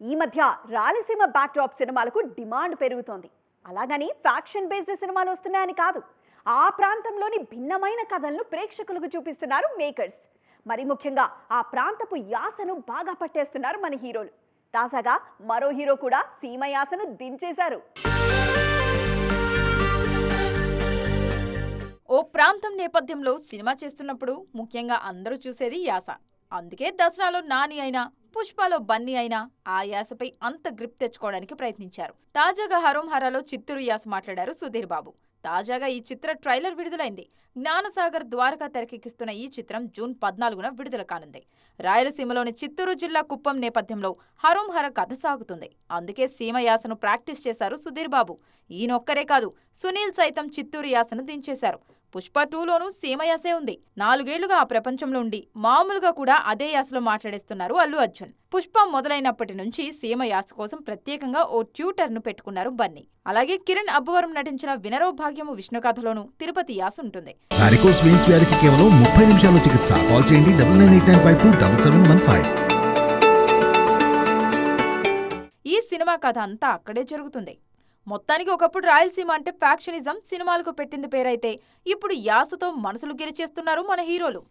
ఈ మధ్య రాయలసీమ బ్యాక్డ్రాప్ సినిమాలకు డిమాండ్ పెరుగుతోంది. అలాగని ఫ్యాక్షన్ బేస్డ్ సినిమాలు వస్తున్నాయని కాదు ఆ ప్రాంతంలోని భిన్నమైన కథలను ప్రేక్షకులకు చూపిస్తున్నారు మేకర్స్ మరి ముఖ్యంగా ఆ ప్రాంతపు యాసను బాగా పట్టేస్తున్నారు మన హీరోలు. తాజాగా మరో హీరో కూడా సీమ యాసను దించేశారు. ఓ ప్రాంతం నేపథ్యంలో సినిమా చేస్తున్నప్పుడు ముఖ్యంగా అందరూ చూసేది యాస. అందుకే దసరాలో నాని అయినా పుష్పలో బన్నీ అయినా ఆ యాసపై అంత గ్రిప్ తెచ్చుకోవడానికి ప్రయత్నించారు. తాజాగా హరోంహరాలో చిత్తూరు యాస మాట్లాడారు సుధీర్ బాబు. తాజాగా ఈ చిత్ర ట్రైలర్ విడుదలైంది. జ్ఞానసాగర్ ద్వారకా తెరకెక్కిస్తున్న ఈ చిత్రం జూన్ పద్నాలుగున విడుదల కానుంది. రాయలసీమలోని చిత్తూరు జిల్లా కుప్పం నేపథ్యంలో హరోంహర కథ సాగుతుంది. అందుకే సీమ యాసను ప్రాక్టీస్ చేశారు సుధీర్ బాబు. ఈయనొక్కరే కాదు సునీల్ సైతం చిత్తూరు యాసను దించేశారు. పుష్ప టూలోనూ సీమ యాసే ఉంది. నాలుగేళ్ళుగా ఆ ప్రపంచంలో ఉండి మామూలుగా కూడా అదే యాసలో మాట్లాడేస్తున్నారు అల్లు అర్జున్. పుష్ప మొదలైనప్పటి నుంచి సీమ యాస కోసం ప్రత్యేకంగా ఓ ట్యూటర్ను పెట్టుకున్నారు బన్నీ. అలాగే కిరణ్ అబ్బవరం నటించిన వినరో భాగ్యము విష్ణు కథలోనూ తిరుపతి యాస ఉంటుంది. వారికోస్ వెయిన్స్ వ్యాధికి కేవలం ముప్పై నిమిషాల్లో చికిత్స. కాల్ చేయండి double nine eight nine five two double seven one five. ఈ సినిమా కథ అంతా అక్కడే జరుగుతుంది. మొత్తానికి ఒకప్పుడు రాయలసీమ అంటే ఫ్యాక్షనిజం సినిమాలకు పెట్టింది పేరైతే. ఇప్పుడు యాసతో మనసులు గెలిచేస్తున్నారు మన హీరోలు.